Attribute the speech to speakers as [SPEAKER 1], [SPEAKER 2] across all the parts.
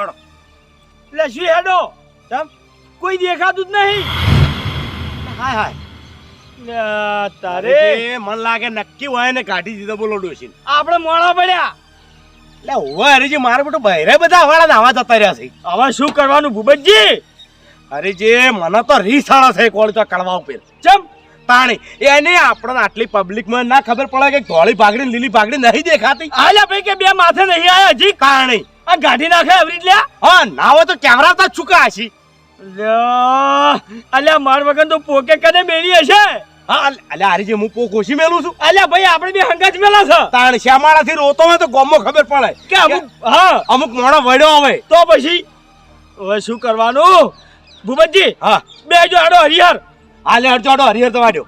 [SPEAKER 1] હેડો
[SPEAKER 2] એટલે શું હેડો?
[SPEAKER 1] ચમ
[SPEAKER 2] કોઈ દેખાતું જ નહીં.
[SPEAKER 1] હાય હાય.
[SPEAKER 2] તારે
[SPEAKER 1] મન લાગે નક્કી હોય ને કાઢી દીધો બોલો ડોશી
[SPEAKER 2] આપણે મોડા પડ્યા.
[SPEAKER 1] એટલે ઓવે હરીજી મારે બેટું બહેરે બધા વાળા નાવા જતા રહ્યા છે.
[SPEAKER 2] હવે શું કરવાનું ભૂપતજી?
[SPEAKER 1] હરીજી મને તો રીસાળો છે કોળ તો કડવા ઉપર.
[SPEAKER 2] ચમ.
[SPEAKER 1] પાણી એને આપણને આટલી પબ્લિકમાં ના ખબર પડે કે ધોળી ભાગડી લીલી ભાગડી નહીં દેખાતી?
[SPEAKER 2] આલ્યા ભાઈ કે બે માથે નહીં આયા હજી
[SPEAKER 1] પાણી
[SPEAKER 2] આ ગાડી નાખે આવરી લ્યા?
[SPEAKER 1] હા ના હોય તો કેમેરા તો ચૂકા હશી?
[SPEAKER 2] લ્યા, અલ્યા માર વગર તો પોકે કને મેળી હશે?
[SPEAKER 1] હા અલ્યા હારી જે હું પો ઓછી મેલું છું.
[SPEAKER 2] અલ્યા ભાઈ આપણે બે હંગાજ મેલા છે.
[SPEAKER 1] તાણ શ્યામાળાથી રોતો હોય તો ગોમો ખબર પડે.
[SPEAKER 2] કે અમુક હા.
[SPEAKER 1] અમુક મોણો વડ્યો હવે.
[SPEAKER 2] તો પછી? હવે શું કરવાનું? ભૂપતજી
[SPEAKER 1] હા.
[SPEAKER 2] બે જો આડો હરિહર.
[SPEAKER 1] હાલે આડો હરિહર તો વાડ્યો.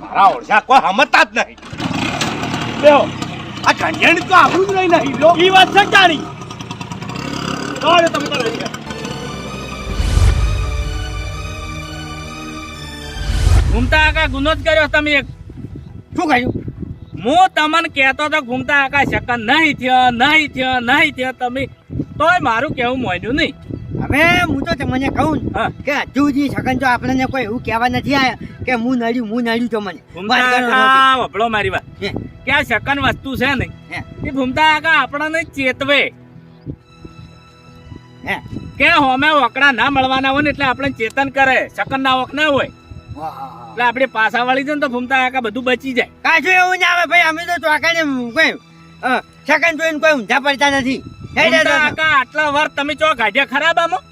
[SPEAKER 1] મારા ઓળશા કોઈ સમજતા જ નહીં.
[SPEAKER 2] બેહો.
[SPEAKER 1] આ કન્યાણી તો આવું જ નહીં નહીં લો.
[SPEAKER 2] ઈ વાત છે જાણી તમે તારે
[SPEAKER 3] ઘૂમતા આકા ગુનો જ કર્યો તમે એક.
[SPEAKER 4] શું કહ્યું?
[SPEAKER 3] હું તમને કહેતો તો ઘૂમતા આકા શકન નહીં થયો નહીં થયો નહીં થયો તમે. તોય મારું કેવું મોન્યું નહીં.
[SPEAKER 4] હવે હું તો તમને કહું કે હજુ જી શકન જો આપણને કોઈ એવું કહેવા નથી આયા કે હું નડ્યું હું નડ્યું તો મને.
[SPEAKER 3] વભળો મારી વાત.
[SPEAKER 4] હે.
[SPEAKER 3] કે આ શકન વસ્તુ છે નહીં. એ ઘૂમતા આકા આપણને ચેતવે.
[SPEAKER 4] હે.
[SPEAKER 3] કે હોમે વકડા ના મળવાના હોય ને એટલે આપણે ચેતન કરે શકન ના વખ ના હોય. એટલે આપણે પાસા વાળી છે ને તો ફૂમતા આકા બધું બચી જાય.
[SPEAKER 4] કાશું એવું ના આવે ભાઈ? અમે તો ચોકાને કોઈ શકન જોઈને કોઈ ઊંધા પડતા નથી.
[SPEAKER 3] આકા આટલા વાર તમે ચો ગાઢ્યા ખરાબ આમાં?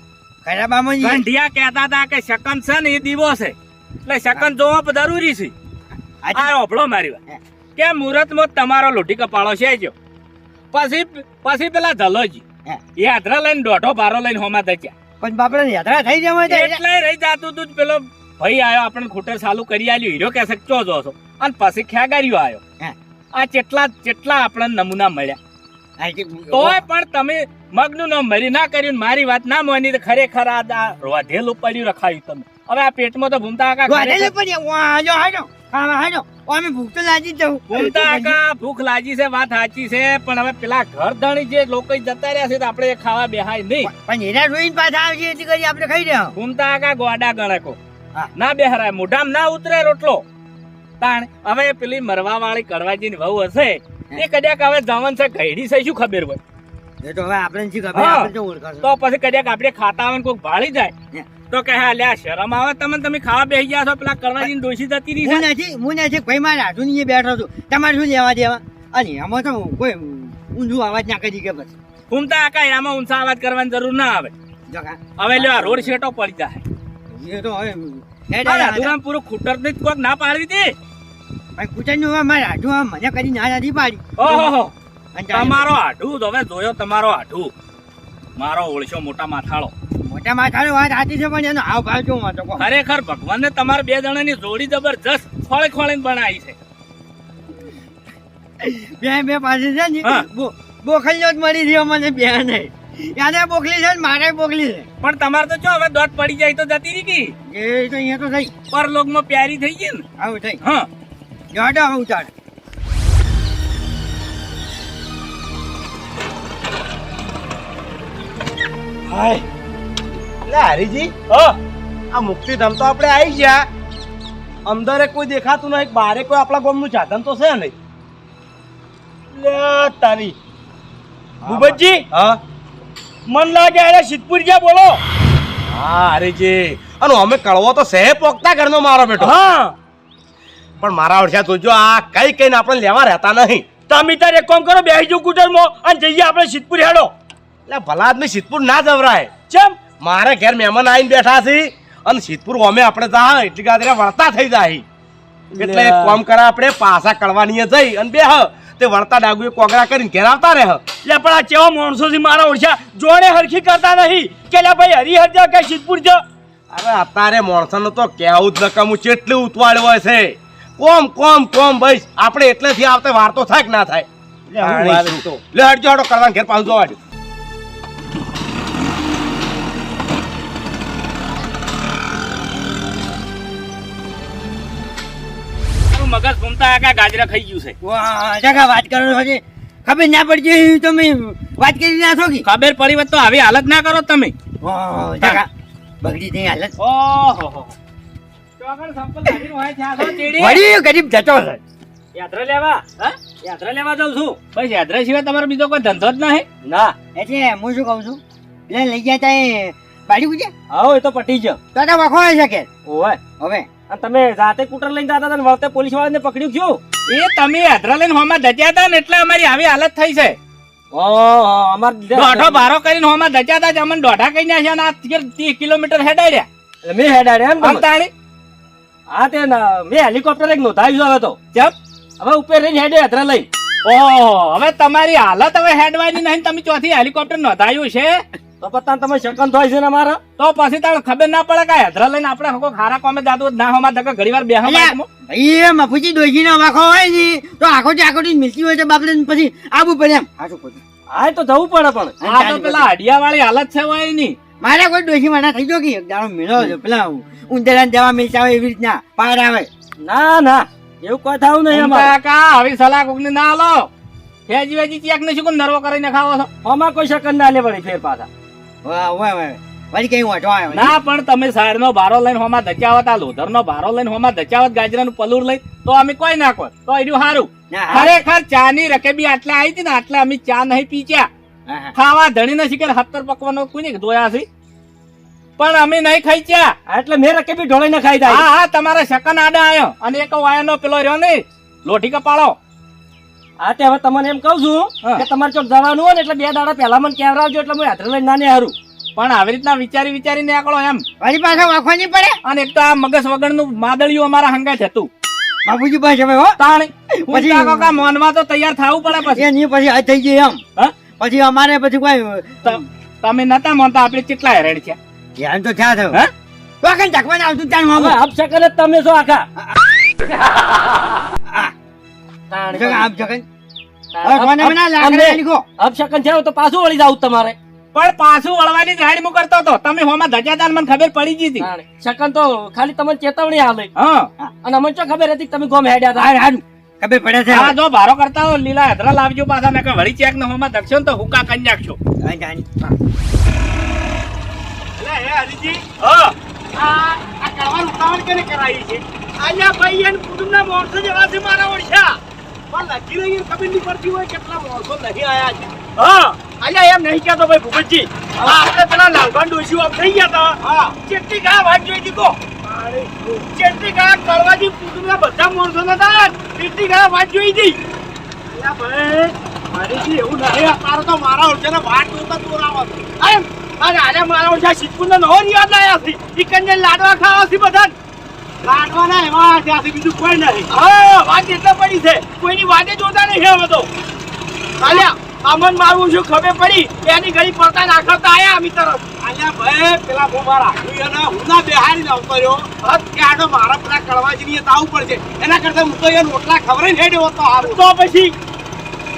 [SPEAKER 4] ખરાબ આમાં
[SPEAKER 3] ગંઢિયા કહેતા હતા કે શકન છે ને એ દીવો છે. એટલે શકન જોવો જરૂરી છે. આ ઓભળો મારી વાત. કે મુહૂર્તમાં તમારો લોઢી કપાળો છે જો. પછી પછી પેલા ધલોજી હાથરા લઈને દોઢો બારો લઈને હોમા થયા
[SPEAKER 4] પણ બાપડે યાત્રા થઈ જવા
[SPEAKER 3] એટલે રહી જાતું તું પેલો ભાઈ આવ્યો આપણને ખૂટર ચાલુ કરી આલ્યું. હીરો કે સચ્ચો જો છો. અને પછી ખેગાર્યો આવ્યો આ કેટલા કેટલા આપણને નમૂના મળ્યા. તોય પણ તમે મગનું નામ મરી ના કર્યું ને મારી વાત ના માની તો ખરેખર આ રોધેલું પડ્યું રખાયું તમે. હવે આ પેટમાં તો ભૂમતા આકા રોધેલું
[SPEAKER 4] પડ્યું વાહ, જો હાલો ખાવા હાજો અમે ભૂખ તો લાગી જવું
[SPEAKER 3] ભૂમતા આકા ભૂખ લાગી છે વાત સાચી છે પણ હવે પેલા ઘર ધણી જે લોકો જતા રહ્યા છે તો આપણે ખાવા બેહાય નહીં.
[SPEAKER 4] પણ એના જોઈને પાછા આવશે એટલી કરી આપણે ખાઈ રહ્યા
[SPEAKER 3] ભૂમતા આકા ગોડા ગણકો. ના બેહરાય મોઢામ ના ઉતરે રોટલો. તાણ હવે પેલી મરવા વાળી કડવાજીની વહુ હશે એ કદાચ હવે જવન છે ઘડી છે શું ખબર હોય?
[SPEAKER 4] એ તો હવે આપણે શી ખબર આપણે તો
[SPEAKER 3] પછી કદાચ આપણે ખાતા હોય ને કોઈક ભાળી જાય. તો કે હા લ્યા શરમ આવે તમે તમે ખાવા બેસી ગયા છો પેલા કરવાજી ડોશી જતી રહી
[SPEAKER 4] હું નથી હું નથી ભાઈ મારે હાથું નહીં બેઠો છું. તમારે શું લેવા દેવા? અને એમાં તો કોઈ ઊંધું અવાજ ના કરી કે બસ.
[SPEAKER 3] ભૂમતા આકા આમાં ઊંચા અવાજ કરવાની જરૂર ના આવે. હવે લ્યો રોડ શેટો પડી જાય.
[SPEAKER 4] એ તો હવે હેડ હેડ
[SPEAKER 3] પૂરું ખૂટર ને કોક ના પાડવી હતી
[SPEAKER 4] ભાઈ મારે આમ મને કરી ના નથી પાડી.
[SPEAKER 3] ઓહો તમારો આઢું હવે જોયો તમારો આઢું મારો ઓળશો મોટા માથાળો.
[SPEAKER 4] વાત સાચી છે પણ એનો
[SPEAKER 3] ખરેખર ભગવાનને તમારા બે જણાની જોડી જબરજસ્ત ખોળે ખોળીને બનાવી છે.
[SPEAKER 4] બે બે પાસે છે ને
[SPEAKER 3] હા.
[SPEAKER 4] બોખલીઓ જ મળી રહ્યો મને બે ને યાને બોકલી છે મારે બોકલી છે.
[SPEAKER 3] પણ તમારે તો જો હવે દોટ પડી જાય તો જતી રહી ગઈ.
[SPEAKER 4] એ તો અહીંયા તો થઈ.
[SPEAKER 3] પરલોકમાં પ્યારી થઈ ગઈ ને.
[SPEAKER 4] આવું થઈ.
[SPEAKER 3] હા.
[SPEAKER 4] જોડો આવું ઉતાર
[SPEAKER 1] હાય. લે હરીજી
[SPEAKER 2] હા.
[SPEAKER 1] આ મુક્તિધામ તો આપણે આવી ગયા. અંદરે કોઈ દેખાતું નહીં બારે કોઈ આપણા ગામનું સાધન તો છે નહીં.
[SPEAKER 2] લ્યા, તારી. ભૂપતજી
[SPEAKER 1] હા.
[SPEAKER 2] મન લાગે અરે સિદ્ધપુર ગયા બોલો.
[SPEAKER 1] હા હરીજી. અને અમે કળવો તો સહે પોકતા ઘરનો મારો બેટો.
[SPEAKER 2] હા.
[SPEAKER 1] પણ મારા ઓળખ્યા જોજો આ કઈ કઈને આપણે લેવા રહેતા નહીં.
[SPEAKER 2] તમે તારે એક કામ કરો બેસી જાઓ કુટરમાં અને જઈએ આપણે સિદ્ધપુર હેડો.
[SPEAKER 1] એટલે ભલા આદમી સિદ્ધપુર ના જવરાય.
[SPEAKER 2] ચમ?
[SPEAKER 1] મારે ઘેર મહેમાન આવીને બેઠા છે અને સિદ્ધપુર અમે આપણે જા એટલી ગાદરે વળતા થઈ જાય. એટલે એક કામ કરા આપણે પાછા કળવાની જઈ અને બે હ તે વળતા ડાગુએ કોગરા કરીને ઘેર આવતા રહે.
[SPEAKER 2] એટલે પણ આ કેવા માણસો થી મારા ઓળખ્યા? જોડે હરખી કરતા નહીં. કે લે ભાઈ હરિહર જા કે સિદ્ધપુર જા?
[SPEAKER 1] અરે અત્યારે માણસોનું તો કેવું જ નકામું કેટલું ઉતવાળ હોય છે. કોમ કોમ કોમ ભાઈ આપણે એટલેથી આવતા વાર તો થાય કે ના થાય?
[SPEAKER 2] લે,
[SPEAKER 1] હડજો હડો કરવા ઘેર પાછું જોવા
[SPEAKER 3] તારું મગજ ઘૂમતા આખા ગાજરા ખાઈ ગયું છે.
[SPEAKER 4] વાહ જગા વાત કરો છો ખબર ના પડતી તો મેં વાત કરી ના છો કે
[SPEAKER 3] ખબર પડી તો આવી હાલત ના કરો તમે.
[SPEAKER 4] જગા બગડી થઈ હાલત.
[SPEAKER 3] ઓહો
[SPEAKER 4] વળી ગરીબ જતો.
[SPEAKER 3] યાત્રા લેવા યાત્રા લેવા જાઉં છું. બસ યાત્રા સિવાય તમારો બીજો કોઈ ધંધો જ નહીં?
[SPEAKER 2] ના.
[SPEAKER 4] એટલે હું શું કહું છું? એટલે લઈ ગયા તા બાળી ગુજે
[SPEAKER 2] આવો એ તો પટી ગયો.
[SPEAKER 4] તો તો વખો શકે.
[SPEAKER 2] ઓવે
[SPEAKER 4] હવે?
[SPEAKER 2] અને તમે જાતે કૂટર લઈને જતા હતા વખતે પોલીસ વાળાને પકડ્યું છું
[SPEAKER 3] એ તમે યાત્રા લઈને હોમાં દચ્યા હતા ને એટલે અમારી આવી હાલત થઈ છે. દોઢો બારો કરીને હોમાં દચ્યા હતા અમને દોઢા કઈ ને આ ત્રીસ કિલોમીટર હેડાડ્યા.
[SPEAKER 2] મેં હેડાડે એમ?
[SPEAKER 3] તાણી?
[SPEAKER 2] હા તે મેં હેલિકોપ્ટર એક નોંધાવ્યું હવે તો.
[SPEAKER 3] કેમ?
[SPEAKER 2] હવે ઉપર રહીને હેડે યાત્રા લઈ
[SPEAKER 3] ઓહો હવે તમારી હાલત હવે હેડવાની નહીં તમે ચોથી હેલિકોપ્ટર નોંધાયું છે?
[SPEAKER 2] તો પતા તમે શકન થાય છે ને મારે?
[SPEAKER 3] તો પછી તારે ખબર ના પડે કે હેદરા લઈને આપણે હકો ખારા કોમે દાદુ ના હોમાં ધક્કા ઘડી વાર
[SPEAKER 4] ભાઈ એ મફુજી ડોશીનો વાખો હોય ને તો આખો થી આખો મિલતી હોય છે બાપલે પછી આબુ પડે એમ. હાચું ખોટું.
[SPEAKER 2] હા તો જવું પડે પણ.
[SPEAKER 3] આ તો પેલા હડિયા વાળી હાલત છે હોયની
[SPEAKER 4] મારે કોઈ ડોશી મારા થઈ ગયો કે એક દાડો મેળો છે પેલા ઉંદરા જવા મિલતા હોય એવી રીતના પાર આવે.
[SPEAKER 2] ના ના એવું કોઈ થવું નહીં અમારે.
[SPEAKER 3] કાકા આવી સલાહ કોકની ના લો. ફેજી વેજી ચેક ને શું નરવો કરીને ખાવો છો?
[SPEAKER 2] આમાં કોઈ શકન ના લે વળી ફેર પાછા.
[SPEAKER 4] વાહ કઈ વાંચો આવ્યો?
[SPEAKER 3] ના પણ તમે સાર નો ભારો લઈને હોમાં ધચાવત આ લોધર નો ભારો લઈને હોમાં દચાવત ગાજરા નું પલુર લઈ તો અમે કોઈ નાખો તો એનું સારું ખરેખર ચા ની રકેબી આટલે આવી હતી ને આટલે અમે ચા નહીં પીચ્યા. ખાવા ધણી નથી કે હત્તર પકવાનો કોઈને જોયા છે? પણ અમે નહીં ખાઈ ચા
[SPEAKER 2] એટલે મેં રકેબી ઢોળાઈ ને ખાઈ
[SPEAKER 3] હા હા તમારા શકન આડા આવ્યો અને એક વાયાનો પેલો રહ્યો ને લોઠી કપાળો.
[SPEAKER 2] હા તે હવે તમને એમ કહું છું કે તમારે ચોક જવાનું હોય ને એટલે બે દાડા પહેલા મને કેવડાવજો એટલે હું યાત્રા લઈને નાને હારું.
[SPEAKER 3] પણ આવી રીતના વિચારી વિચારીને આકળો એમ.
[SPEAKER 4] મારી પાછા વાંખવા નહીં પડે?
[SPEAKER 3] અને એક તો આ મગજ વગરનું માદળિયું અમારા હંગાત હતું.
[SPEAKER 4] બાપુજી પાસે હવે હો.
[SPEAKER 3] તાણી.
[SPEAKER 4] પછી-
[SPEAKER 3] કાકા મોનમાં તો તૈયાર થવું પડે પછી.
[SPEAKER 4] એ નહીં પછી આ થઈ ગયું એમ.
[SPEAKER 3] હા?
[SPEAKER 4] પછી અમારે પછી કોઈ
[SPEAKER 3] તમે નતા માનતા આપણે કેટલા હેરેડ છે
[SPEAKER 4] ધ્યાન તો થયા થયું.
[SPEAKER 3] હે?
[SPEAKER 4] કઈ ચાકવાને આવતું ત્યાં
[SPEAKER 2] હવે
[SPEAKER 4] મામા
[SPEAKER 2] આપ શકન જ તમે છો આખા. તો પાછું વળી જાવ તમારે.
[SPEAKER 3] પણ પાછું વળવાની જાહેર હું કરતો હતો. તમે હોમાં ધજાદાર મને ખબર પડી ગઈ હતી.
[SPEAKER 2] શકન તો ખાલી તમને ચેતવણી હાલે.
[SPEAKER 3] હા.
[SPEAKER 2] અને અમને શું ખબર હતી તમે ગોમ હેડ્યા હતા?
[SPEAKER 4] હારું હારું. ખબર પડે છે.
[SPEAKER 3] આ જો ભારો કરતા હો લીલા હેદરા લાવજો પાછા. મેં કહ્યું, વળી ચેક ને હોમાં દક્ષિણ તો હુકા કરી નાખશો.
[SPEAKER 1] એટલે હે હરીજી. હા. આ આ કરવાનું ઉતાવળ કેને કરાવી છે? આયા ભાઈ એને કુટુંબના મોરસો જેવા છે મારા ઓળખ્યા પણ લખી રહી ખબર નહીં પડતી હોય કેટલા માણસો નહીં આયા છે. હા આયા એમ નહીં કહેતો ભાઈ ભૂપતજી. આપણે પેલા લાલભાન ડોશી ઓફ થઈ ગયા હતા હા. ચેટલી કા વાત જોઈ દીધો ચેટલી કા કરવાજી કુટુંબના બધા માણસો નતા. ચેટલી કા વાત જોઈ હતી. અલ્યા ભાઈ મારીજી એવું નહીં આ તો મારા ઓળખ્યાને વાત જોતા દોરાવો છે. એમ અરે મારા ઓછા સિદ્ધપુરનો નવો રિવાજ લાયા છે. ચિકન લાડવા ખાવા છે બધા લાડવાના એવા ત્યાં બીજું કોઈ નહીં. હા વાત એટલે પડી છે. કોઈની વાતે જોતા નહીં હવે તો. આલ્યા અમન મારું શું ખબર પડી? એની ઘડી પડતા નાખતા આયા અમી તરફ આલ્યા ભાઈ પેલા હું મારા અને હું ના બેહારી લાવતો રહ્યો. હદ કે આડો મારા પેલા કળવાજી ની તાવું પડશે એના કરતા હું તો એ રોટલા ખવડાવીને હેડ્યો હોત તો હારું તો પછી?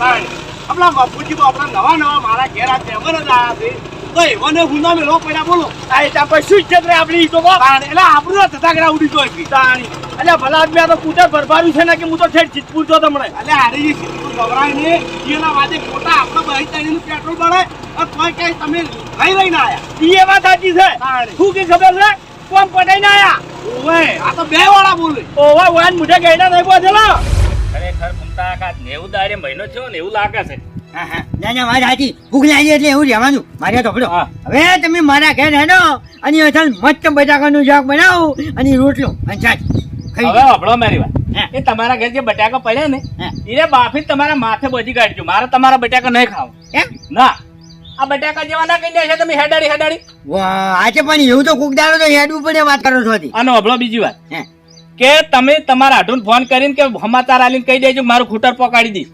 [SPEAKER 1] આપણા બાપુજી તો આપણા નવા નવા મારા ઘેર આ તહેવાર જ આયા છે. તો એવાને હું ના મેલો પડ્યા બોલો. આ એ શું છે આપણી ઈ તો. એટલે આપણું ધતાગડા ઉડી તો તાણી. એટલે ભલા આદમી આ તો કૂટર ભરભાર્યું છે ને કે હું તો ઠેઠ જીતપુર છો તમને? એટલે હારી જીતપુર ગભરાય ને એના વાદે ખોટા આપણે બહી તાણીનું પેટ્રોલ બળે અને તોય કઈ તમે લઈ લઈને આયા. એ વાત સાચી છે. શું કે ખબર છે? કોમ પટાઈને આયા? ઓવે આ તો બે વાળા બોલે. ઓવે ઓવે મુઢે ગઈડા નહીં બોધેલો
[SPEAKER 3] ખરેખર ઘૂમતા કાં નેવું દાડે મહિનો થયો ને એવું લાગે છે.
[SPEAKER 4] ના ના વાત સાચી. ભૂખ લાગી એટલે એવું રહેવાનું. મારે તો હવે તમે મારા ઘેર હેડો અને અસલ મસ્ત બટાકાનું શાક બનાવો અને રોટલો અને છાશ
[SPEAKER 3] હવે હભળો મારી વાત. એ તમારા ઘર જે બટાકા પડ્યા ને. એને બાફી તમારા માથે બધી કાઢજો. મારે તમારા બટાકા નહીં ખાવ.
[SPEAKER 4] એમ?
[SPEAKER 3] ના. આ બટાકા જેવા ના કહી છે તમે હેડાડી હેડાડી.
[SPEAKER 4] વાહ આજે પણ એવું તો કુક દાડો તો હેડવું પડે વાત કરો છો
[SPEAKER 3] આનો અભળો બીજી વાત. કે તમે તમારા આઢુન ફોન કરીને કે સમાચાર આલીને કહી દેજો મારું ખૂટર પકાડી દઈશ.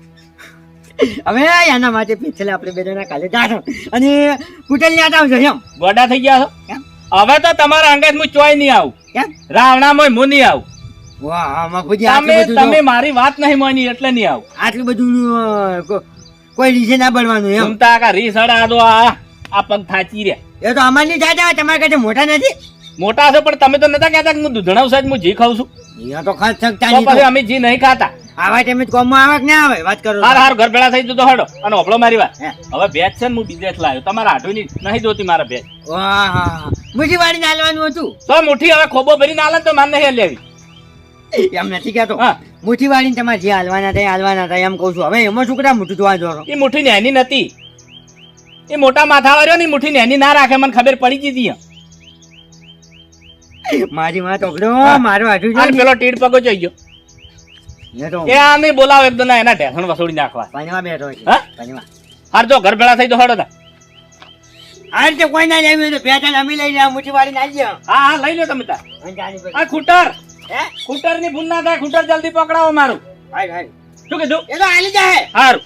[SPEAKER 4] હવે એના માટે પેછલે આપણે બે જણા કાલે જાશો અને કુટેલ ન્યા આવજો એમ
[SPEAKER 3] ગોડા થઈ ગયા છો? હવે તો તમારા અંગત હું ચોય નહીં આવું.
[SPEAKER 4] કેમ?
[SPEAKER 3] રાવણામાં હું નહીં આવું. તમે તમે મારી વાત નહીં માની એટલે નહીં આવું.
[SPEAKER 4] આટલું બધું કોઈ રીસે ના બનવાનું એમ
[SPEAKER 3] ઘૂમતા કા રીસ અડા દો આ આ પગ થાચી રહ્યા.
[SPEAKER 4] એ તો અમારની જાજા તમારા કરતા મોટા નથી?
[SPEAKER 3] મોટા છે પણ તમે તો નતા કહેતા કે હું દૂધણાવ સાહેબ હું જી ખાઉં છું.
[SPEAKER 4] અહીંયા તો ખાસ શકતા નહીં
[SPEAKER 3] પછી
[SPEAKER 4] તો.
[SPEAKER 3] અમે જી નહીં ખાતા.
[SPEAKER 4] આવા ટાઈમે કોમમાં આવે કે ના આવે? વાત કરો.
[SPEAKER 3] હાર હાર ઘર ભેળા થઈ જતો હડો. અને ઓપળો મારી વાત. હવે ભેજ છે ને હું બીજે લાવ્યો તમારા હાડુની નહીં જોતી મારા ભેજ.
[SPEAKER 4] મુઠી વાળી નાલવાનું હતું.
[SPEAKER 3] તો મુઠી હવે ખોબો ભરી નાલે તો મારે નહીં લેવી
[SPEAKER 4] એમ નથી કહેતો. મુઠી વાળીને તમારે જે હાલવાના થાય હાલવાના થાય એમ કહું છું. હવે એમાં શું કરા મોટું જોવા જોરો
[SPEAKER 3] એ મુઠી નેની નથી એ મોટા માથા વાળ્યો ની મુઠી નેની ના રાખે મને ખબર પડી ગઈ હતી
[SPEAKER 4] મારી માં ટોકડો મારો હાજુ
[SPEAKER 3] પેલો ટીડ પગો જઈ ગયો.
[SPEAKER 4] ને
[SPEAKER 3] એ આ નહીં બોલાવો એકદમ એના ઢેસણ વસોડી નાખવા.
[SPEAKER 4] પંજવા બેઠો છે.
[SPEAKER 3] હા?
[SPEAKER 4] પંજવા
[SPEAKER 3] હાર જો ઘર ભેળા થઈ તો હડો તા.
[SPEAKER 4] કોઈ ના તો ત્રણ લઈ લે મુઠી વાળી નાખી દો
[SPEAKER 3] હા હા લઈ લો તમે
[SPEAKER 4] અને
[SPEAKER 3] આ ખૂટર.
[SPEAKER 4] હે?
[SPEAKER 3] ખૂટરની ભૂલ ના થાય ખૂટર જલ્દી પકડાવો મારું.
[SPEAKER 4] હાય હાય
[SPEAKER 3] શું કીધું?
[SPEAKER 4] એ તો
[SPEAKER 3] હારું.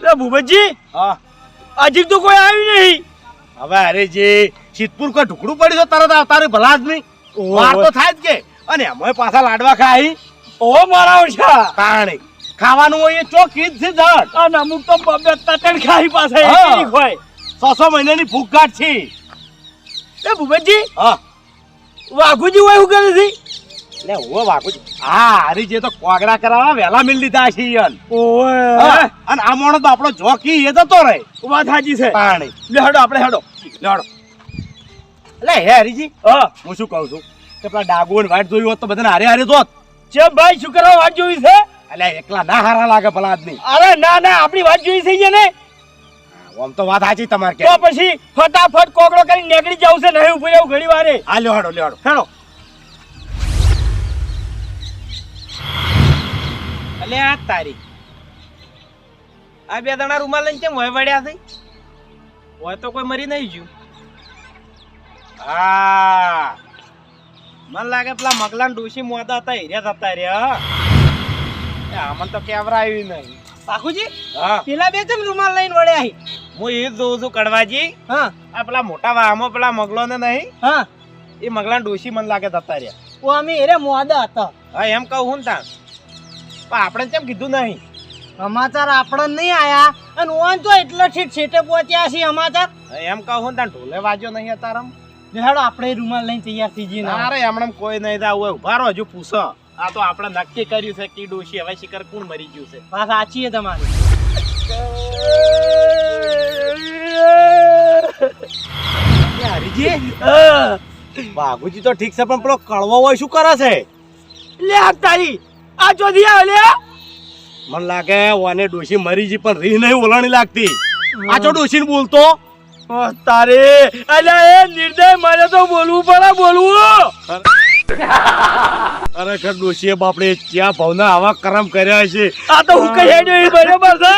[SPEAKER 2] લે ભૂપતજી
[SPEAKER 1] હા.
[SPEAKER 2] તો કોઈ આવ્યું નહીં.
[SPEAKER 1] હવે અરે જે સિદ્ધપુર કોઈ ઢુકડું પડ્યું છે તરત આવતા રે ભલા આદમી
[SPEAKER 2] ઓહો.
[SPEAKER 1] વાર તો થાય જ કે. અને એમાંય પાછા લાડવા ખાઈ.
[SPEAKER 2] ઓ મારા ઓછા.
[SPEAKER 1] તાણે. ખાવાનું હોય એ ચોખ્ખી જ જડ
[SPEAKER 2] અને અમુક તો બબે તતણ ખાઈ પાસે
[SPEAKER 1] હા.
[SPEAKER 2] એકલી
[SPEAKER 1] સો સો મહિનાની ભૂખ ગાંઠ છે.
[SPEAKER 2] એ ભૂપતજી
[SPEAKER 1] હા.
[SPEAKER 2] વાઘુજી હોય શું કરે છે?
[SPEAKER 1] લે ઓ વાકુ. હા હરી જે તો કોગડા કરાવવા વેલા મિલ લીધા છે યન
[SPEAKER 2] ઓય
[SPEAKER 1] અને આ મોણો તો આપણો જોકી એ તો રહે.
[SPEAKER 2] વાત સાચી છે.
[SPEAKER 1] પાણી.
[SPEAKER 2] લે હડો આપણે હડો.
[SPEAKER 1] લે હડો. લે હે હરીજી
[SPEAKER 2] હા.
[SPEAKER 1] હું શું કહું છું? કે પેલા ડાગુ ને વાટ જોયું હોત તો બધાને હારે હારે જોત.
[SPEAKER 2] ચેમ ભાઈ શું કરવા વાત જોઈ છે?
[SPEAKER 1] એટલે એકલા ના હારા લાગે ભલા આદમી.
[SPEAKER 2] અરે ના ના આપણી વાત જોઈ છે ને
[SPEAKER 1] આમ તો વાત સાચી તમારે કે.
[SPEAKER 2] તો પછી ફટાફટ કોગળો કરી નીકળી જાવ છે નહીં ઊભી રહેવું ઘડી વારે.
[SPEAKER 1] આ લ્યો હડો લ્યો હડો.
[SPEAKER 2] હેડો.
[SPEAKER 5] અલે આ તારી આ બે દાણા રૂમાલ લઈને કેમ હોય વળ્યા થઈ? હોય તો કોઈ મરી નહીં ગયું.
[SPEAKER 1] હા.
[SPEAKER 5] મને લાગે પેલા મગલા ડોશી મોદા હતા હિર્યા થતા રહ્યા.
[SPEAKER 1] આમાં તો કેવરાયું નહીં.
[SPEAKER 5] પાખુજી
[SPEAKER 1] હા.
[SPEAKER 5] પેલા બે કેમ રૂમાલ લઈને વળ્યા હી? હું એ જોઉં છું કડવાજી. હા.
[SPEAKER 1] આ પેલા મોટા વાહમાં પેલા મગલો ને નહીં.
[SPEAKER 5] હા.
[SPEAKER 1] એ મગલા ડોશી મને લાગે જતા રહ્યા.
[SPEAKER 5] ઓ અમે એરે મોદા હતા.
[SPEAKER 1] હા એમ કહું હું તાણ. પણ આપણે કેમ કીધું નહીં?
[SPEAKER 5] સમાચાર આપણે નહીં આયા. અને ઓન તો એટલે ઠીક છેટે પહોંચ્યા છે સમાચાર.
[SPEAKER 1] એમ કહું હું ને ઢોલે વાજ્યો નહીં અતારમ.
[SPEAKER 5] હેડો આપણે રૂમાલ લઈને તૈયાર થઈ જઈએ
[SPEAKER 1] અરે એમણે કોઈ નહીં થાય હોય ઊભા રહો હજુ પૂછો. આ તો આપણે નક્કી કર્યું છે કે ડોશી હવે શિખર કોણ મરી ગયું છે?
[SPEAKER 5] વાત સાચી છે તમારી.
[SPEAKER 1] હરીજી બાબુજી તો ઠીક છે પણ પેલો કળવો હોય શું કરે છે?
[SPEAKER 2] લે તારી આ ચોધી આવે
[SPEAKER 1] મને લાગે ઓને ડોશી મરી જી પણ રીહ નહીં ઓલણી લાગતી. આ ચો ડોશી બોલતો.
[SPEAKER 2] ઓ તારે અલ્યા એ નિર્દય મારે તો બોલવું પડે બોલવું.
[SPEAKER 1] અરે ખરેખર ડોશીએ બાપડે ક્યાં ભાવના આવા કરમ કર્યા છે.
[SPEAKER 2] આ તો હું કહી હેડ્યો એ બરાબર છે?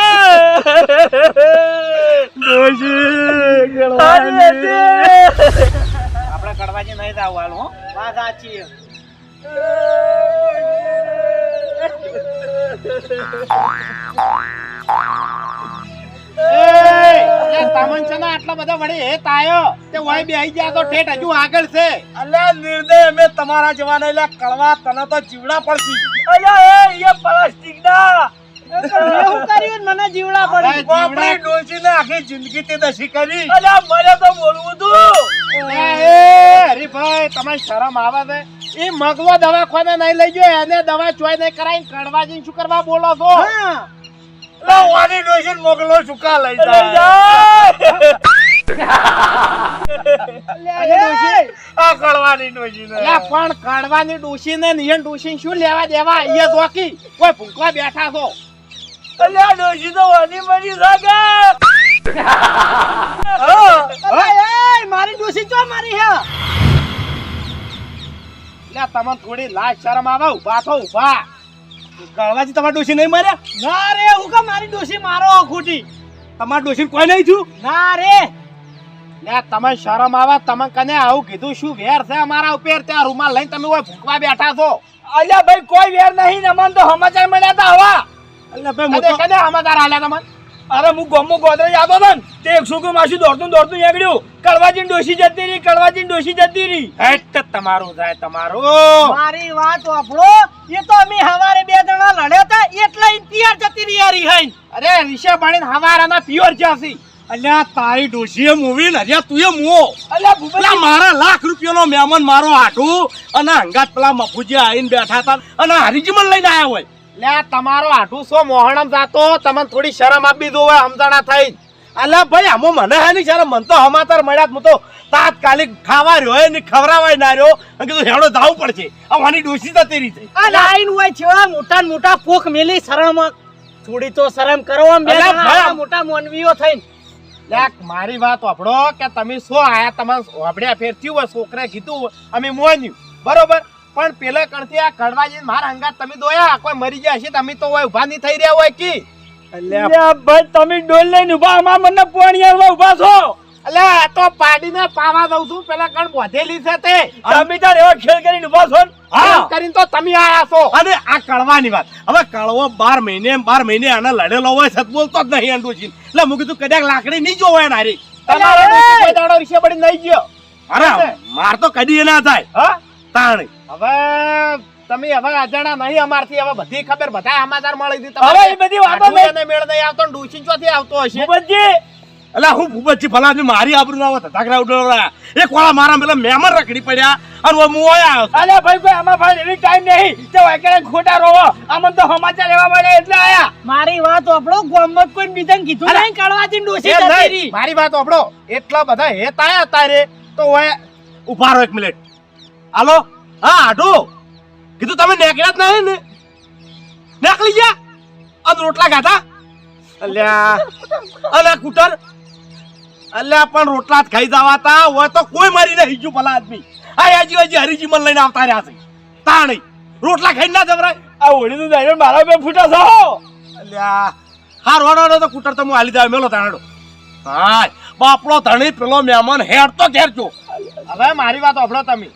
[SPEAKER 2] ડોશી
[SPEAKER 5] આપણે કડવાજી નહીં આવવાનું વાત સાચી
[SPEAKER 1] આટલા બધા વડે હે તાયો તે વળી બેહી ગયા તો ઠેઠ હજુ આગળ છે.
[SPEAKER 2] અલ્યા નિર્દય અમે તમારા જવાના એટલે કળવા તને તો જીવડા પડશે. અલ્યા એ એ પ્લાસ્ટિક ના.
[SPEAKER 5] એવું કર્યું મને જીવડા પડી?
[SPEAKER 2] બાપડી ડોશી ને આખી જિંદગી તે દસી કરી. અલ્યા મને તો બોલવું તું.
[SPEAKER 1] એ, એ, હરીભાઈ તમે શરમ આવે છે. એ મગલો દવાખાને નહીં લઈ ગયો એને દવા ચોય નહીં કરાવીને કડવા જઈને શું કરવા બોલો છો?
[SPEAKER 2] વાની ડોશી મોગલો ચૂકા લઈ
[SPEAKER 1] જાય. પણ કડવાની ડોશી ને નિયન શું લેવા દેવા? એ જોકી કોઈ ભૂખવા બેઠા છો.
[SPEAKER 2] અલ્યા ડોશી તો વાની મરી
[SPEAKER 5] અલ્યા, મારી ડોસી ચો મારી હે?
[SPEAKER 1] એટલે તમને થોડી લાજ શરમ આવે ઊભા થો ઊભા ગળવાજી તમારા ડોશી નહીં માર્યા?
[SPEAKER 5] ના રે હું કે મારી ડોશી મારો ખોટી
[SPEAKER 1] તમારા ડોશી કોઈ નહીં થયું?
[SPEAKER 5] ના રે.
[SPEAKER 1] લે તમે શરમ આવે તમે કને આવું કીધું શું વેર છે અમારા ઉપર? ત્યાં રૂમાલ લઈને તમે ઓય ભૂખવા બેઠા છો.
[SPEAKER 2] અલ્યા ભાઈ કોઈ વેર નહીં ને અમને તો સમાચાર મળ્યા તા હવા
[SPEAKER 1] એટલે ભાઈ મને કને સમાચાર આલ્યા તમને?
[SPEAKER 2] અરે હું ગમો ગોદરેજ આપો હતો તે એક છોકરું માસું દોડતું દોડતું નીકળ્યું કડવાજી ડોસી જતી રહી કડવાજી ડોસી જતી રહી.
[SPEAKER 5] હેટ તમારો જાય તમારું.
[SPEAKER 4] મારી વાત વાપરો એ તો અમે હવારે બે જણા લડ્યા હતા એટલે પિયર જતી રહી યારી હઈ.
[SPEAKER 5] અરે રિષા પાણી હવારાના પિયર જાસી
[SPEAKER 1] અલ્યા તારી ડોશીએ મૂવી લર્યા એ મુઓ
[SPEAKER 2] અલ્યા ભૂપેન્દ્ર
[SPEAKER 1] મારા લાખ રૂપિયાનો મહેમાન મારો હાટું અને અંગાત પેલા મફુજી આવીને બેઠા હતા અને હરીજી મને લઈને આયા હોય.
[SPEAKER 5] લે તમારો આઠું સો મોહણમ જાતો તમને થોડી શરમ આપી દો સમજણા થઈ.
[SPEAKER 1] અલ્યા ભાઈ આમો મને હે સારા મન તો હમાતર મળ્યા હું તો તાત્કાલિક ખાવા રહ્યો હોય ને ખવરાવાય ના રહ્યો. અને કીધું હેડો જાવું પડશે. આ વાની ડોસી જતી રીતે છે.
[SPEAKER 4] આ લાઈન હોય છે મોટા મોટા ફૂક મેલી શરમ. થોડી તો શરમ કરો આમ બે
[SPEAKER 5] અલા,
[SPEAKER 4] મોટા મોનવીઓ થઈને.
[SPEAKER 5] લે મારી વાત આપડો કે તમે શું આયા તમારે આપડે ફેર થયું હોય છોકરાએ કીધું અમે મોન્યું. બરોબર? પણ પેલા કણથી આ કડવા જઈને મારા હંગાત તમે દોયા. કોઈ મરી ગયા છે તમે તો ઊભા નહીં થઈ રહ્યા હોય કે?
[SPEAKER 2] અલ્યા. ભાઈ તમે ડોલ લઈને ઊભા અમાર મને પોણિયા ઊભા છો.
[SPEAKER 5] અલે આ તો પાડીને પાવા દઉં છું. પેલા કણ બોધેલી છે તે.
[SPEAKER 2] તમે તાર એવો ખેલ કરીને ઊભા છો?
[SPEAKER 5] એમ કરીને તો તમે આયા છો.
[SPEAKER 1] અને આ કળવાની વાત. હવે કળવો બાર મહિને બાર મહિને આને લડેલો હોય સત બોલતો જ નહીં અંડોશી એટલે હું કીધું કદાચ લાકડી નહીં જોવાય નારી.
[SPEAKER 5] તમારો કોઈ દાડો વિશે પડી નહીં ગયો.
[SPEAKER 1] અરે માર તો કદી ના થાય.
[SPEAKER 5] હા?
[SPEAKER 1] તાણી.
[SPEAKER 5] હવે તમે હવે અજાણા નહીં અમારથી. હવે બધી ખબર બધા સમાચાર મળી હતી
[SPEAKER 2] હવે એ બધી વાતો નહીં.
[SPEAKER 5] મેળ નહીં આવતો ડોશી ચોથી આવતો હશે.
[SPEAKER 2] ભૂપતજી!
[SPEAKER 1] એટલે હું ભૂપતજી ભલા મારી આબરૂ ના હોત ધાકરા ઉડોરા એ કોળા મારા પેલા મહેમાન રખડી પડ્યા અને હું આવ્યો છું.
[SPEAKER 2] અલ્યા ભાઈ કોઈ આમાં ભાઈ એવી ટાઈમ નહીં. તો વાયકડે ખોટા રોવો. આમાં તો સમાચાર લેવા મળે એટલે આયા.
[SPEAKER 4] મારી વાત આપણો ગોમત કોઈ બીજાને કીધું નહીં કડવાજી ડોસી જતી રહી.
[SPEAKER 5] મારી વાત આપણો એટલા બધા હેત આયા તારે. તો હવે
[SPEAKER 1] ઊભા રહો એક મિનિટ હાલો? હા આટો કીધું તમે નેકળ્યા જ ના ને? નેકળી ગયા? અને રોટલા ખાતા
[SPEAKER 5] અલ્યા
[SPEAKER 1] અલ્યા કુટર. અલ્યા પણ રોટલા જ ખાઈ જવાતા હોય તો કોઈ મારી નહીં ગયું ભલા આદમી. આ હજી હજી હરીજી મને લઈને આવતા રહ્યા છે. તાણી રોટલા ખાઈ ના જવરાય.
[SPEAKER 2] આ ઓળી નું જાય મારા બે ફૂટા છો
[SPEAKER 1] અલ્યા હાર વાળો તો કુટર તો હું હાલી જાવ મેલો તાણડો. હાય બાપડો ધણી પેલો મહેમાન હેડ તો ઘેર જો.
[SPEAKER 5] હવે મારી વાત અફડો તમે.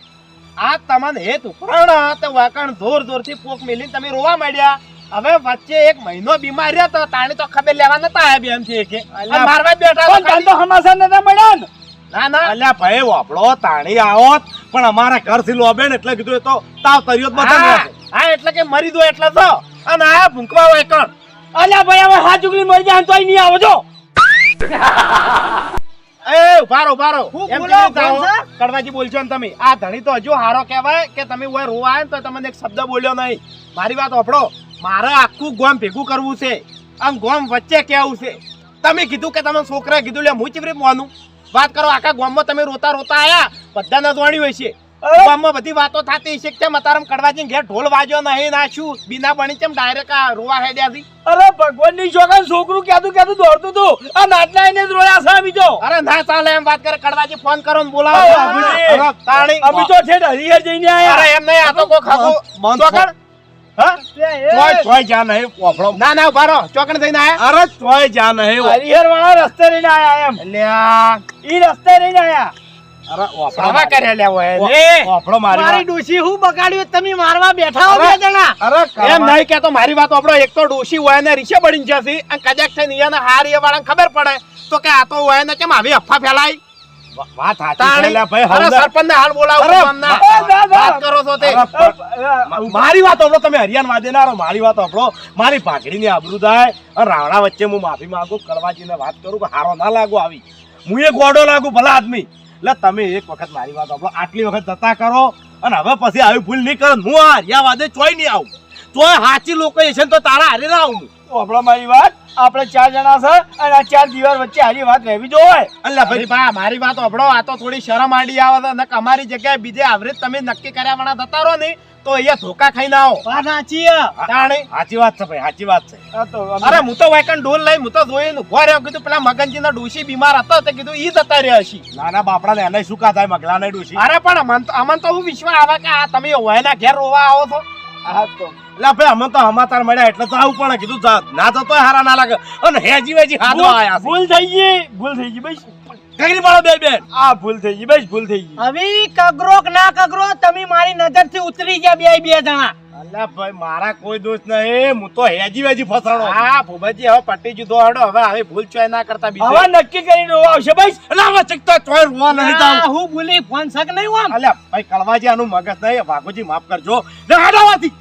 [SPEAKER 5] આ તમને હેત ઉપરાણ તો વાકણ જોર જોરથી પોક મેલીને તમે રોવા માંડ્યા. હવે વચ્ચે એક મહિનો બીમાર રહ્યો તો તાણે તો ખબર લેવા નતા આયા બેન છે કે. મારવા બેઠા
[SPEAKER 2] પણ તો સમાચાર નતા મળ્યા ને?
[SPEAKER 5] ના ના.
[SPEAKER 1] અલ્યા ભાઈ વાપડો તાણી આવોત. પણ અમારા ઘરથી લોબે ને એટલે કીધું તો તાવ તર્યો જ બધા
[SPEAKER 5] હા એટલે કે મરી દો એટલે તો. અને આ ભૂંકવા હોય કણ.
[SPEAKER 2] અલ્યા ભાઈ હવે હાથ મરી જાય તો નહીં આવજો.
[SPEAKER 5] એ ઉભારો ઉભારો? કડવાજી બોલશો ને તમે. આ ધણી તો હજુ હારો કહેવાય કે તમે ઓય રોવા તો તમને એક શબ્દ બોલ્યો નહીં. મારી વાત ઓફડો મારે આખું ગોમ ભેગું કરવું છે. આમ ગોમ વચ્ચે કેવું છે? તમે કીધું કે તમે છોકરાએ કીધું લે હું ચીવરી મોનું. વાત કરો આખા ગોમમાં તમે રોતા રોતા આયા. બધાને જોણી હોય છે. ગામમાં બધી વાતો થતી છે કે કેમ અતારમ કડવાજી ઘેર ઢોલ વાજ્યો નહીં ના શું? બીના બની કેમ ડાયરેક્ટ આ રોવા હેડ્યાથી
[SPEAKER 2] અરે ભગવાનની છોકરા છોકરું ક્યાંતું ક્યાંતું દોડતું તું આ નાટલા એને જ રોયા છે બીજો.
[SPEAKER 5] અરે ના ચાલે એમ વાત કરે કડવાજી ફોન કરો ને બોલાવો.
[SPEAKER 2] બાપુજી.
[SPEAKER 5] અરે, તાળી
[SPEAKER 2] અમે તો છે હરિહર જઈને
[SPEAKER 5] અરે
[SPEAKER 2] આયા
[SPEAKER 5] એમ નહીં આ તો કોઈ ના ના થઈને આયા.
[SPEAKER 1] અરે જા નહીં.
[SPEAKER 2] હરિહર વાળા રસ્તે રહીને આયા એમ.
[SPEAKER 5] એટલે
[SPEAKER 2] ઈ રસ્તે રહીને આયા.
[SPEAKER 5] કર્યા
[SPEAKER 1] મારી
[SPEAKER 4] મારી
[SPEAKER 1] વાત.
[SPEAKER 4] ડોસી હું બગાડ્યું? તમે મારવા બેઠા હો બે જણા.
[SPEAKER 1] અરે
[SPEAKER 5] એમ નહીં કેતો મારી વાત આપણો એક તો ડોશી હોય ને રીશે બળીને જશે અને કદાચ થઈને ઈયાને હાર એ વાળાને ખબર પડે. તો કે આ તો હોય ને કેમ આવી અફવા ફેલાય?
[SPEAKER 1] વાત સાચી છે ભાઈ
[SPEAKER 5] અરે
[SPEAKER 1] હવદાર.
[SPEAKER 5] સરપંચને હાલ બોલાવો
[SPEAKER 1] અરે,
[SPEAKER 5] ગામના.
[SPEAKER 2] અરે, ના, ના.
[SPEAKER 5] વાત કરો છો તે.
[SPEAKER 1] મારી વાત સાંભળો તમે હરિયાણ વાદે ના રહો મારી વાત સાંભળો મારી ભાગડીની આબરૂ થાય. અને રાવણા વચ્ચે હું માફી માંગુ કરવાજીને વાત કરું કે હારો ના લાગુ આવી. હું એ ગોડો લાગુ ભલા આદમી. એટલે તમે એક વખત મારી વાત સાંભળો આટલી વખત જતા કરો અને હવે પછી આવી ભૂલ નહીં કરો. હું આ હરિયા વાદે ચોય નહીં આવું. ચોય સાચી લોકો છે ને તો તારા હારે ના આવું.
[SPEAKER 2] આપણા મારી વાત આપણે ચાર જણા છે અને આ ચાર દિવાર વચ્ચે હારી વાત રહેવી જોઈએ.
[SPEAKER 1] અલ્લા
[SPEAKER 5] ભાઈ.
[SPEAKER 1] ભાઈ
[SPEAKER 5] બા મારી વાત સાંભળો આ તો થોડી શરમ આડી આવે છે. અને અમારી જગ્યાએ બીજે આવરેજ તમે નક્કી કર્યા વાળા જતા રહો ને. તો અહીંયા ધોકા ખાઈને આવો.
[SPEAKER 4] વાત સાચી
[SPEAKER 1] સાચી વાત છે ભાઈ સાચી વાત છે.
[SPEAKER 5] અરે હું તો વાયકન ડોલ લઈ હું તો જોઈને ઊભો રહ્યો કીધું પેલા મગનજીના ડોશી બીમાર હતો તે કીધું ઈ જતા રહ્યા છે.
[SPEAKER 1] નાના બાપડા ને એને શું કા થાય મગલા નહીં ડોશી?
[SPEAKER 5] અરે પણ અમન તો અમન તો હું વિશ્વાસ આવે કે આ તમે વહેલા ઘેર રોવા આવો છો?
[SPEAKER 2] આ તો
[SPEAKER 1] એટલે ભાઈ અમે તો સમાચાર મળ્યા એટલે તો આવું પણ કીધું ના જતો હારા ના લાગે. અને હેજી વેજી હાથો આયા
[SPEAKER 2] ભૂલ થઈ ગઈ ભૂલ થઈ ગઈ ભાઈ
[SPEAKER 1] કઈ પાડો બે બેન.
[SPEAKER 2] આ ભૂલ થઈ ગઈ ભાઈ ભૂલ થઈ ગઈ.
[SPEAKER 4] હવે કગરો કે ના કગરો તમે મારી નજરથી ઉતરી ગયા બે બે જણા.
[SPEAKER 5] અલ્યા ભાઈ મારા
[SPEAKER 1] કોઈ દોષ નહીં. હું તો હેજી વેજી ફસાણો
[SPEAKER 5] હા ભૂબજી હવે પટ્ટી જુદો હડો. હવે આવી ભૂલ ચોય ના કરતા
[SPEAKER 2] હવે નક્કી કરીને રોવા આવશે. ભાઈ
[SPEAKER 1] અલા હવે ચકતા ચોય રોવા નહીં
[SPEAKER 4] તા હું ભૂલી ફોન શક નહીં આમ.
[SPEAKER 1] અલ્યા ભાઈ કળવાજી આનું મગજ નહીં. વાઘોજી માફ કરજો. લે હાડાવાથી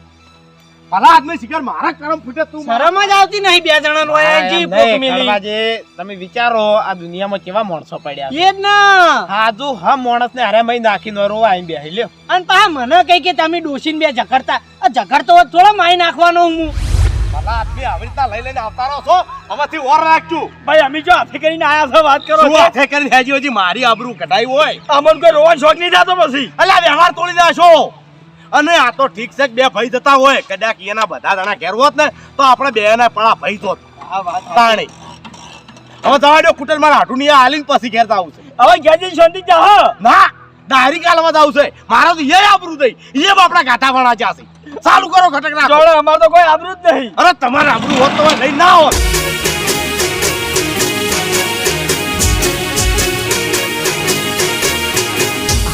[SPEAKER 1] ભલા હાથમાં શિકાર મારા કરમ ફૂટે તું
[SPEAKER 4] શરમ જ આવતી નહીં બે જણા નો જી પોક
[SPEAKER 5] નહીં, તમે વિચારો આ દુનિયામાં કેવા માણસો પડ્યા
[SPEAKER 4] એ જ ના.
[SPEAKER 5] હાજુ હા માણસ ને હારે મહી નાખી નો રોવા આઈ બેહી લ્યો.
[SPEAKER 4] અને પા મને કઈ કે તમે ડોસીન બે ઝઘડતા. આ ઝઘડતો થોડો માઈ નાખવાનો હું.
[SPEAKER 1] ભલા આદમી આવી રીતના લઈ લઈને આવતા રહો છો? હવેથી ઓર રાખજો.
[SPEAKER 2] ભાઈ અમે જો હાથે કરીને આયા છો વાત કરો છો?
[SPEAKER 1] હાથે કરીને હેજી હજી મારી આબરૂ કઢાઈ હોય?
[SPEAKER 2] અમને કોઈ રોવાનો શોખ નહીં થતો પછી.
[SPEAKER 1] અલ્યા વ્યવહાર તોડી દેશો અને આ તો ઠીક છે બે ભાઈ જતા હોય. કદાચ એના બધા જણા ઘેર હોત ને તો આપણે બે ના પડા ભાઈ જોત. તાણી. હવે જવા દો કુટર મારા હાટું નહીં હાલીને પછી ઘેર જવું છે.
[SPEAKER 2] હવે ઘેરજી શાંતિ જા
[SPEAKER 1] ના ડાયરી કાલમાં જવું છે. મારા તો એ આબરું થઈ એ આપણા ગાંઠા વાળા જાશે ચાલુ કરો ઘટક
[SPEAKER 2] ના અમારે તો કોઈ આબરું જ નહીં.
[SPEAKER 1] અરે તમારે આબરું હોત તો લઈ ના હોત.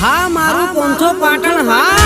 [SPEAKER 6] હા મારું પંથો પાટણ હા.